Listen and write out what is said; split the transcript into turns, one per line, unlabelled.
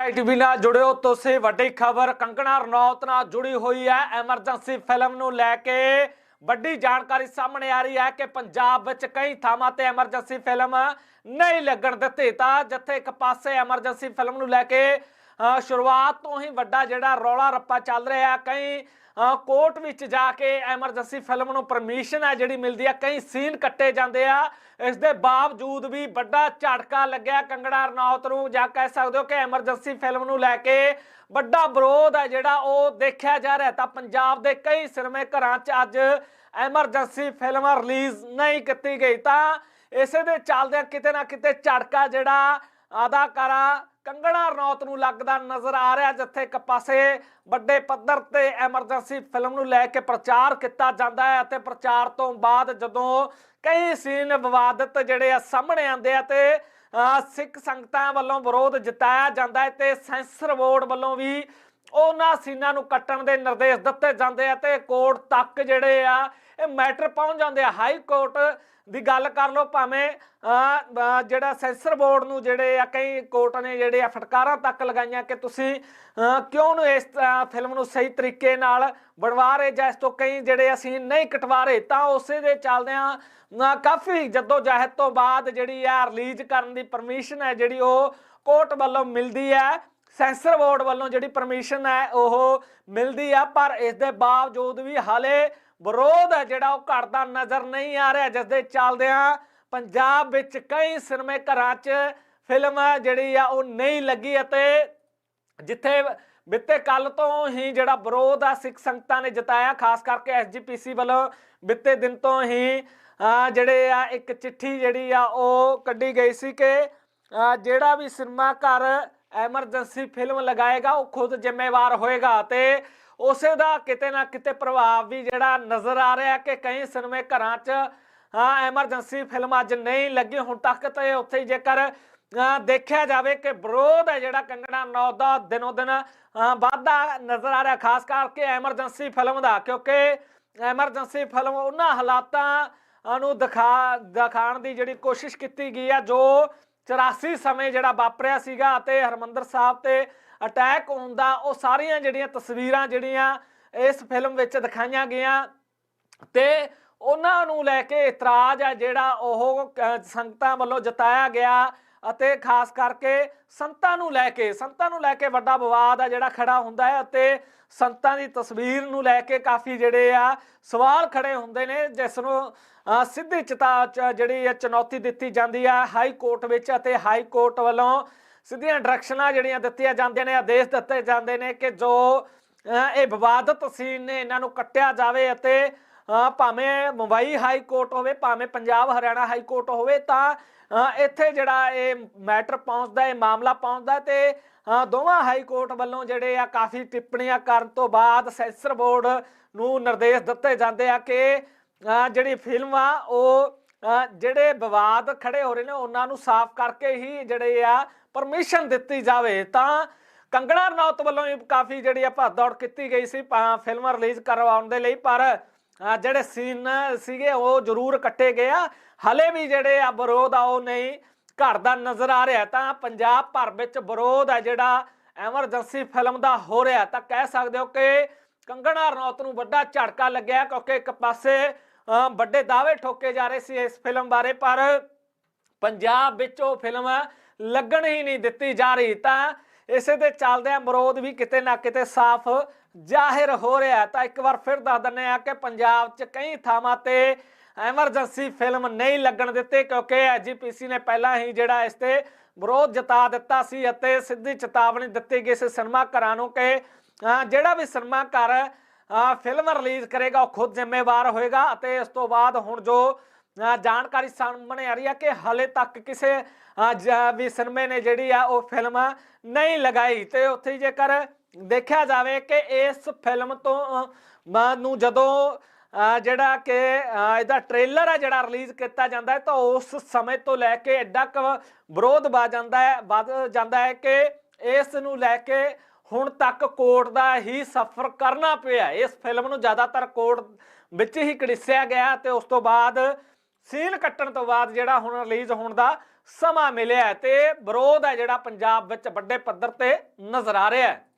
TV ਨਾਲ ਜੁੜਿਓ। ਤੁਸੀਂ ਵੱਡੀ ਖਬਰ ਕੰਗਣਾ ਰਣੌਤ ਨਾਲ ਜੁੜੀ ਹੋਈ ਹੈ। ਐਮਰਜੈਂਸੀ ਫਿਲਮ ਨੂੰ ਲੈ ਕੇ ਵੱਡੀ ਜਾਣਕਾਰੀ ਸਾਹਮਣੇ ਆ ਰਹੀ ਹੈ ਕਿ ਪੰਜਾਬ ਵਿੱਚ ਕਈ ਥਾਵਾਂ ਤੇ ਐਮਰਜੈਂਸੀ ਫਿਲਮ ਨਹੀਂ ਲੱਗਣ ਦਿੱਤੀ। ਤਾਂ ਜਿੱਥੇ ਇੱਕ ਪਾਸੇ ਐਮਰਜੈਂਸੀ ਫਿਲਮ ਨੂੰ ਲੈ ਕੇ ਸ਼ੁਰੂਆਤ ਤੋਂ ਹੀ ਵੱਡਾ ਜਿਹੜਾ ਰੌਲਾ ਰੱਪਾ ਚੱਲ ਰਿਹਾ ਕਈ ਕੋਰਟ ਵਿੱਚ ਜਾ ਕੇ ਐਮਰਜੈਂਸੀ ਫਿਲਮ ਨੂੰ ਪਰਮਿਸ਼ਨ ਹੈ ਜਿਹੜੀ ਮਿਲਦੀ ਹੈ। ਕਈ ਸੀਨ ਕੱਟੇ ਜਾਂਦੇ ਆ। ਇਸ ਦੇ ਬਾਵਜੂਦ ਵੀ ਵੱਡਾ ਝਟਕਾ ਲੱਗਿਆ ਕੰਗੜਾ ਰਣੌਤ ਨੂੰ ਜਾਂ ਕਹਿ ਸਕਦੇ ਹੋ ਕਿ ਐਮਰਜੈਂਸੀ ਫਿਲਮ ਨੂੰ ਲੈ ਕੇ। ਵੱਡਾ ਵਿਰੋਧ ਹੈ ਜਿਹੜਾ ਉਹ ਦੇਖਿਆ ਜਾ ਰਿਹਾ ਤਾਂ ਪੰਜਾਬ ਦੇ ਕਈ ਸਿਨੇਮੇ ਘਰਾਂ 'ਚ ਅੱਜ ਐਮਰਜੈਂਸੀ ਫਿਲਮ ਰਿਲੀਜ਼ ਨਹੀਂ ਕੀਤੀ ਗਈ। ਤਾਂ ਇਸੇ ਦੇ ਚੱਲਦਿਆਂ ਕਿਤੇ ਨਾ ਕਿਤੇ ਝਟਕਾ ਜਿਹੜਾ ਅਦਾਕਾਰਾ ਕੰਗਣਾ ਰਣੌਤ ਨੂੰ ਲੱਗਦਾ ਨਜ਼ਰ ਆ ਰਿਹਾ ਜਿੱਥੇ ਇੱਕ ਪਾਸੇ ਵੱਡੇ ਪੱਧਰ ਤੇ ਐਮਰਜੈਂਸੀ ਫਿਲਮ ਨੂੰ ਲੈ ਕੇ ਪ੍ਰਚਾਰ ਕੀਤਾ ਜਾਂਦਾ ਹੈ ਅਤੇ ਪ੍ਰਚਾਰ ਤੋਂ ਬਾਅਦ ਜਦੋਂ ਕਈ ਸੀਨ ਵਿਵਾਦਤ ਜਿਹੜੇ ਆ ਸਾਹਮਣੇ ਆਉਂਦੇ ਆ ਤੇ ਅਹ, ਸਿੱਖ ਸੰਗਤਾਂ ਵੱਲੋਂ ਵਿਰੋਧ ਜਤਾਇਆ ਜਾਂਦਾ ਹੈ ਤੇ ਸੈਂਸਰ ਬੋਰਡ ਵੱਲੋਂ ਵੀ ਉਹਨਾਂ ਸੀਨਾਂ ਨੂੰ ਕੱਟਣ ਦੇ ਨਿਰਦੇਸ਼ ਦਿੱਤੇ ਜਾਂਦੇ ਆ ਤੇ ਕੋਰਟ ਤੱਕ ਜਿਹੜੇ ਆ, ਇਹ ਮੈਟਰ ਪਹੁੰਚ ਜਾਂਦੇ ਆ। ਹਾਈ ਕੋਰਟ ਦੀ ਗੱਲ ਕਰ ਲਓ ਭਾਵੇਂ ਜਿਹੜਾ ਸੈਂਸਰ ਬੋਰਡ ਨੂੰ ਜਿਹੜੇ ਆ, ਕਈ ਕੋਰਟ ਨੇ ਜਿਹੜੇ ਆ ਫਟਕਾਰਾਂ ਤੱਕ ਲਗਾਈਆਂ ਕਿ ਤੁਸੀਂ ਕਿਉਂ ਨੂੰ ਇਸ ਫਿਲਮ ਨੂੰ ਸਹੀ ਤਰੀਕੇ ਨਾਲ ਬਣਵਾ ਰਹੇ ਜਾਂ ਇਸ ਤੋਂ ਕਈ ਜਿਹੜੇ ਅਸੀਂ ਨਹੀਂ ਕਟਵਾ ਰਹੇ, ਤਾਂ ਉਸੇ ਦੇ ਚੱਲਦਿਆਂ ਕਾਫੀ ਜੱਦੋ ਜਹਿਦ ਤੋਂ ਬਾਅਦ ਜਿਹੜੀ ਆ, ਰਿਲੀਜ਼ ਕਰਨ ਦੀ ਪਰਮਿਸ਼ਨ ਹੈ ਜਿਹੜੀ ਉਹ ਕੋਰਟ ਵੱਲੋਂ ਮਿਲਦੀ ਹੈ। ਸੈਂਸਰ ਬੋਰਡ ਵੱਲੋਂ ਜਿਹੜੀ ਪਰਮਿਸ਼ਨ ਹੈ, ਉਹ ਮਿਲਦੀ ਆ, ਪਰ ਇਸ ਦੇ ਬਾਵਜੂਦ ਵੀ ਹਾਲੇ ਵਿਰੋਧ ਹੈ ਜਿਹੜਾ ਉਹ ਘਟਦਾ ਨਜ਼ਰ ਨਹੀਂ ਆ ਰਿਹਾ, ਜਿਸ ਦੇ ਚੱਲਦਿਆਂ ਪੰਜਾਬ ਵਿੱਚ ਕਈ ਸਿਨੇਮੇ ਘਰਾਂ 'ਚ ਫਿਲਮ ਜਿਹੜੀ ਆ, ਉਹ ਨਹੀਂ ਲੱਗੀ ਅਤੇ ਜਿੱਥੇ ਬਿੱਤੇ ਕੱਲ ਤੋਂ ਹੀ ਜਿਹੜਾ ਵਿਰੋਧ ਆ, ਸਿੱਖ ਸੰਗਤਾਂ ਨੇ ਜਤਾਇਆ, ਖਾਸ ਕਰਕੇ ਐਸਜੀਪੀਸੀ ਵੱਲੋਂ ਬਿੱਤੇ ਦਿਨ ਤੋਂ ਹੀ ਜਿਹੜੇ ਆ, ਇੱਕ ਚਿੱਠੀ ਜਿਹੜੀ ਆ, ਉਹ ਕੱਢੀ ਗਈ ਸੀ ਕਿ ਜਿਹੜਾ ਵੀ ਸਿਨੇਮਾ ਘਰ ਐਮਰਜੈਂਸੀ ਫਿਲਮ ਲਗਾਏਗਾ ਉਹ ਖੁਦ ਜ਼ਿੰਮੇਵਾਰ ਹੋਏਗਾ ਤੇ ਉਸੇ ਦਾ ਕਿਤੇ ਨਾ ਕਿਤੇ ਪ੍ਰਭਾਵ ਵੀ ਜਿਹੜਾ ਨਜ਼ਰ ਆ ਰਿਹਾ ਕਿ ਕਈ ਸਿਨੇਮੇ ਘਰਾਂ 'ਚ ਹਾਂ ਐਮਰਜੈਂਸੀ ਫਿਲਮ ਅੱਜ ਨਹੀਂ ਲੱਗੀ ਹੁਣ ਤੱਕ ਤੇ ਉੱਥੇ ਹੀ ਜੇਕਰ ਦੇਖਿਆ ਜਾਵੇ ਕਿ ਵਿਰੋਧ ਹੈ ਜਿਹੜਾ ਕੰਗਣਾ ਨੌ ਦਾ ਦਿਨੋ ਦਿਨ ਅਹ, ਵੱਧਦਾ ਨਜ਼ਰ ਆ ਰਿਹਾ ਖਾਸ ਕਰਕੇ ਐਮਰਜੈਂਸੀ ਫਿਲਮ ਦਾ ਕਿਉਂਕਿ ਐਮਰਜੈਂਸੀ ਫਿਲਮ ਉਹਨਾਂ ਹਾਲਾਤਾਂ ਨੂੰ ਦਿਖਾ ਦਿਖਾਉਣ ਦੀ ਜਿਹੜੀ ਕੋਸ਼ਿਸ਼ ਕੀਤੀ ਗਈ ਆ ਜੋ 84 ਸਮੇਂ ਜਿਹੜਾ ਵਾਪਰਿਆ ਸੀਗਾ ਅਤੇ ਹਰਮੰਦਰ ਸਾਹਿਬ ਤੇ ਅਟੈਕ ਹੋਣ ਦਾ ਉਹ ਸਾਰੀਆਂ ਜਿਹੜੀਆਂ ਤਸਵੀਰਾਂ ਜਿਹੜੀਆਂ ਇਸ ਫਿਲਮ ਵਿੱਚ ਦਿਖਾਈਆਂ ਗਈਆਂ ਤੇ ਉਹਨਾਂ ਨੂੰ ਲੈ ਕੇ ਇਤਰਾਜ਼ ਹੈ ਜਿਹੜਾ ਉਹ ਸੰਗਤਾਂ ਵੱਲੋਂ ਜਤਾਇਆ ਗਿਆ ਅਤੇ ਖਾਸ ਕਰਕੇ ਸੰਤਾਂ ਨੂੰ ਲੈ ਕੇ, ਸੰਤਾਂ ਨੂੰ ਲੈ ਕੇ ਵੱਡਾ ਵਿਵਾਦ ਆ ਜਿਹੜਾ ਖੜਾ ਹੁੰਦਾ ਹੈ ਅਤੇ ਸੰਤਾਂ ਦੀ ਤਸਵੀਰ ਨੂੰ ਲੈ ਕੇ ਕਾਫੀ ਜਿਹੜੇ ਆ ਸਵਾਲ ਖੜੇ ਹੁੰਦੇ ਨੇ, ਜਿਸ ਨੂੰ ਸਿੱਧੀ ਚਿਤਾ ਜਿਹੜੀ ਹੈ ਚੁਣੌਤੀ ਦਿੱਤੀ ਜਾਂਦੀ ਆ ਹਾਈ ਕੋਰਟ ਵਿੱਚ ਅਤੇ ਹਾਈ ਕੋਰਟ ਵੱਲੋਂ ਸਿੱਧੀਆਂ ਡਾਇਰੈਕਸ਼ਨਾਂ ਜਿਹੜੀਆਂ ਦਿੱਤੀਆਂ ਜਾਂਦੀਆਂ ਨੇ, ਆਦੇਸ਼ ਦਿੱਤੇ ਜਾਂਦੇ ਨੇ ਕਿ ਜੋ ਇਹ ਵਿਵਾਦਤ ਸੀਨ ਨੇ, ਇਹਨਾਂ ਨੂੰ ਕੱਟਿਆ ਜਾਵੇ ਅਤੇ ਭਾਵੇਂ ਮੁੰਬਈ ਹਾਈ ਕੋਰਟ ਹੋਵੇ, ਭਾਵੇਂ ਪੰਜਾਬ ਹਰਿਆਣਾ ਹਾਈ ਕੋਰਟ ਹੋਵੇ, ਤਾਂ ਇੱਥੇ ਜਿਹੜਾ ਇਹ ਮੈਟਰ ਪਹੁੰਚਦਾ, ਇਹ ਮਾਮਲਾ ਪਹੁੰਚਦਾ ਤੇ ਦੋਵਾਂ ਹਾਈ ਕੋਰਟ ਵੱਲੋਂ ਜਿਹੜੇ ਆ ਕਾਫੀ ਟਿੱਪਣੀਆਂ ਕਰਨ ਤੋਂ ਬਾਅਦ ਸੈਂਸਰ ਬੋਰਡ ਨੂੰ ਨਿਰਦੇਸ਼ ਦਿੱਤੇ ਜਾਂਦੇ ਆ ਕਿ ਜਿਹੜੀ ਫਿਲਮ ਆ, ਉਹ ਜਿਹੜੇ ਵਿਵਾਦ ਖੜੇ ਹੋ ਰਹੇ ਨੇ, ਉਹਨਾਂ ਨੂੰ ਸਾਫ਼ ਕਰਕੇ ਹੀ ਜਿਹੜੇ ਆ ਪਰਮਿਸ਼ਨ ਦਿੱਤੀ ਜਾਵੇ। ਤਾਂ ਕੰਗਣਾ ਰਣੌਤ ਵੱਲੋਂ ਵੀ ਕਾਫੀ ਜਿਹੜੀ ਆ ਭੱਜ-ਦੌੜ ਕੀਤੀ ਗਈ ਸੀ ਪਾ- ਫਿਲਮ ਰਿਲੀਜ਼ ਕਰਵਾਉਣ ਦੇ ਲਈ, ਪਰ ਜਿਹੜੇ ਸੀਨ ਸੀਗੇ ਉਹ ਜ਼ਰੂਰ ਕੱਟੇ ਗਏ ਆ। ਹਲੇ ਵੀ ਜਿਹੜੇ ਆ ਵਿਰੋਧ ਆ ਉਹ ਨਹੀਂ ਘਟਦਾ ਨਜ਼ਰ ਆ ਰਿਹਾ। ਤਾਂ ਪੰਜਾਬ ਭਰ ਵਿੱਚ ਵਿਰੋਧ ਆ ਜਿਹੜਾ ਐਮਰਜੈਂਸੀ ਫਿਲਮ ਦਾ ਹੋ ਰਿਹਾ। ਤਾਂ ਕਹਿ ਸਕਦੇ ਹੋ ਕਿ ਕੰਗਣਾ ਰਣੌਤ ਨੂੰ ਵੱਡਾ ਝਟਕਾ ਲੱਗਿਆ ਕਿਉਂਕਿ ਇੱਕ ਪਾਸੇ ਅਹ, ਵੱਡੇ ਦਾਅਵੇ ਠੋਕੇ ਜਾ ਰਹੇ ਸੀ ਇਸ ਫਿਲਮ ਬਾਰੇ ਪਰ ਪੰਜਾਬ ਵਿੱਚ ਉਹ ਫਿਲਮ ਲੱਗਣ ਹੀ ਨਹੀਂ ਦਿੱਤੀ ਜਾ ਰਹੀ। ਤਾਂ ਇਸੇ ਦੇ ਚੱਲਦਿਆਂ ਵਿਰੋਧ ਵੀ ਕਿਤੇ ਨਾ ਕਿਤੇ ਸਾਫ਼ ਜ਼ਾਹਿਰ ਹੋ ਰਿਹਾ ਤਾਂ ਇੱਕ ਵਾਰ ਫਿਰ ਦੱਸ ਦਿੰਦੇ ਆ ਕਿ ਪੰਜਾਬ 'ਚ ਕਈ ਥਾਵਾਂ ਤੇ ਐਮਰਜੈਂਸੀ ਫਿਲਮ ਨਹੀਂ ਲੱਗਣ ਦਿੱਤੇ ਕਿਉਂਕਿ ਐਜੀਪੀਸੀ ਨੇ ਪਹਿਲਾਂ ਹੀ ਜਿਹੜਾ ਇਸ ਤੇ ਵਿਰੋਧ ਜਤਾ ਦਿੱਤਾ ਸੀ ਅਤੇ ਸਿੱਧੀ ਚੇਤਾਵਨੀ ਦਿੱਤੀ ਗਈ ਸੀ ਸਿਨੇਮਾ ਘਰਾਂ ਨੂੰ ਕਿ ਜਿਹੜਾ ਵੀ ਸਿਨੇਮਾ ਘਰ ਫਿਲਮ ਰਿਲੀਜ਼ ਕਰੇਗਾ ਉਹ ਖੁਦ ਜ਼ਿੰਮੇਵਾਰ ਹੋਏਗਾ ਅਤੇ ਇਸ ਤੋਂ ਬਾਅਦ ਹੁਣ ਜੋ ਜਾਣਕਾਰੀ ਸਾਹਮਣੇ ਆ ਰਹੀ ਹੈ ਕਿ ਹਲੇ ਤੱਕ ਕਿਸੇ ਵੀ ਸਿਨੇਮੇ ਨੇ ਜਿਹੜੀ ਆ ਉਹ ਫਿਲਮ ਨਹੀਂ ਲਗਾਈ। ਤੇ ਉੱਥੇ ਜੇਕਰ ਦੇਖਿਆ ਜਾਵੇ ਕਿ ਇਸ ਫਿਲਮ ਤੋਂ ਨੂੰ ਜਦੋਂ ਜਿਹੜਾ ਕਿ ਇਹਦਾ ਟ੍ਰੇਲਰ ਹੈ ਜਿਹੜਾ ਰਿਲੀਜ਼ ਕੀਤਾ ਜਾਂਦਾ ਹੈ, ਤਾਂ ਉਸ ਸਮੇਂ ਤੋਂ ਲੈ ਕੇ ਐਡਾ ਕੁ ਵਿਰੋਧ ਵਾ ਜਾਂਦਾ ਹੈ, ਵੱਧ ਜਾਂਦਾ ਹੈ ਕਿ ਇਸ ਨੂੰ ਲੈ ਕੇ ਹੁਣ ਤੱਕ ਕੋਰਟ ਦਾ ਹੀ ਸਫ਼ਰ ਕਰਨਾ ਪਿਆ ਇਸ ਫਿਲਮ ਨੂੰ ਜ਼ਿਆਦਾਤਰ ਕੋਰਟ ਵਿੱਚ ਹੀ ਕੜਿਸਿਆ ਗਿਆ ਤੇ ਉਸ ਤੋਂ ਬਾਅਦ ਸੀਲ ਕੱਟਣ ਤੋਂ ਬਾਅਦ ਜਿਹੜਾ ਹੁਣ ਰਿਲੀਜ਼ ਹੋਣ ਦਾ ਸਮਾਂ ਮਿਲਿਆ ਹੈ ਤੇ ਵਿਰੋਧ ਹੈ ਜਿਹੜਾ ਪੰਜਾਬ ਵਿੱਚ ਵੱਡੇ ਪੱਧਰ ਤੇ ਨਜ਼ਰ ਆ ਰਿਹਾ ਹੈ।